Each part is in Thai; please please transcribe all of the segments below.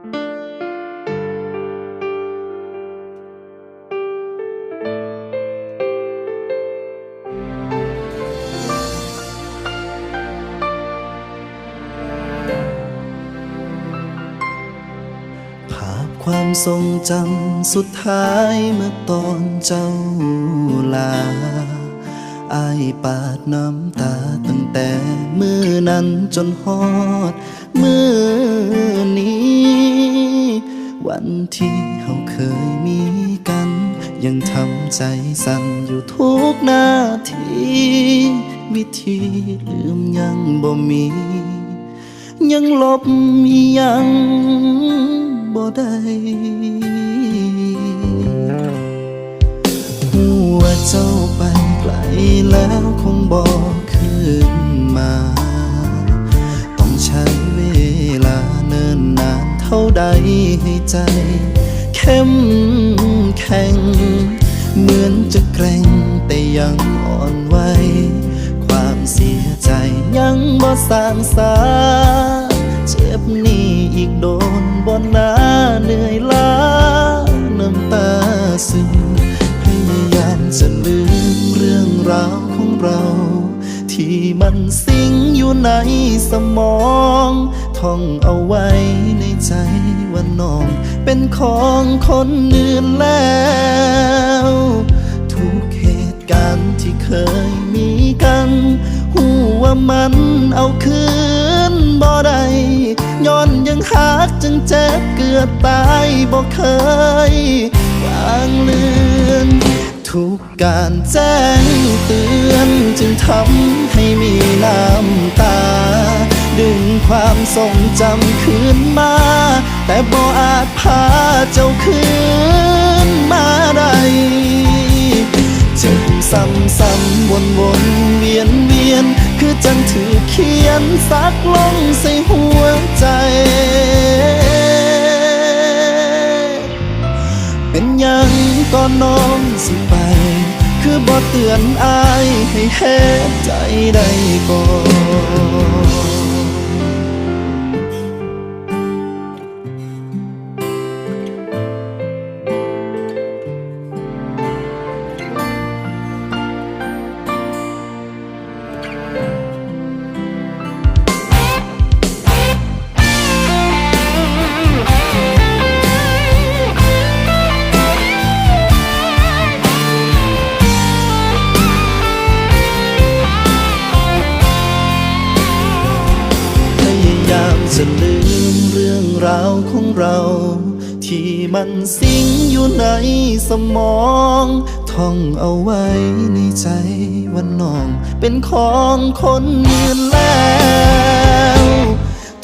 ภาพความทรงจำสุดท้ายเมื่อตอนเจ้าลาอายปาดน้ำตาตั้งแต่มือนั้นจนฮอดมือนี้ วันที่เราเคยมีกัน ยังทำใจสั่นอยู่ทุกนาที วิธีลืมยังบ่มี ยังลบอียังบ่ได้หัวเจ้าไปไกลแล้วคงบ่คืน ท่าใดให้ใจ เข้มแข็ง เหมือนจะแกร่งแต่ยังอ่อนไหวความเสียใจยังบ่สางสา เจ็บนี้อีกโดนบนหน้าเหนื่อย สิงอยู่ในสมอง ท่องเอาไว้ในใจว่าน้อง เป็นของคนอื่นแล้ว ทุกเหตุการณ์ที่เคยมีกันหูว่ามันเอาคืนบ่ได้ย้อนยังหักจึงเจ็บเกือบตายบ่เคยวางลือน ทุกการแจ้งเตือนจึงทำให้มีน้ำตา ดึงความทรงจำคืนมา แต่บ่อาจพาเจ้าคืนมาได้เจ็บซ้ำซ้ำวนวนเวียนเวียน คือจังถือเขียนซักลงใส่หัว เป็นยังก็น้องสิไป คือบ่เตือนอายให้เฮ็ดใจได้ก่อน จะลืมเรื่องราวของเรา ที่มันสิงอยู่ในสมอง ท่องเอาไว้ในใจว่าน้อง เป็นของคนอื่นแล้ว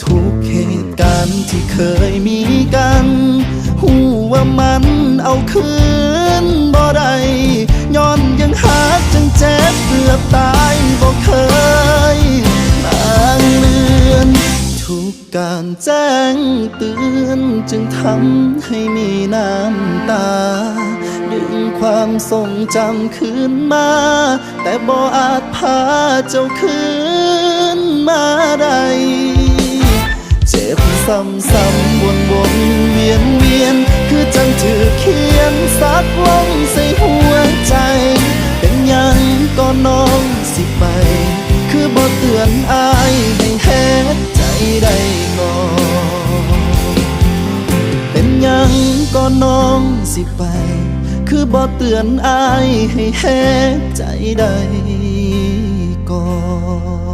ทุกเหตุการณ์ที่เคยมีกันหูว่ามันเอาคืน การแจ้งเตือนจึงทำให้มีน้ำตา ดึงความทรงจำคืนมา แต่บ่อาจพาเจ้าคืนมาได้เจ็บซ้ำซ้ำวนวนเวียนเวียน คือจังถือเขียนซักลงใส่หัวใจ เป็นยังก็น้องสิไป คือบ่เตือนอายให้เฮ็ด ได้ก่อนเป็นยังก็น้องสิไป คือบ่เตือนอายให้เฮ็ดใจได้ก่อน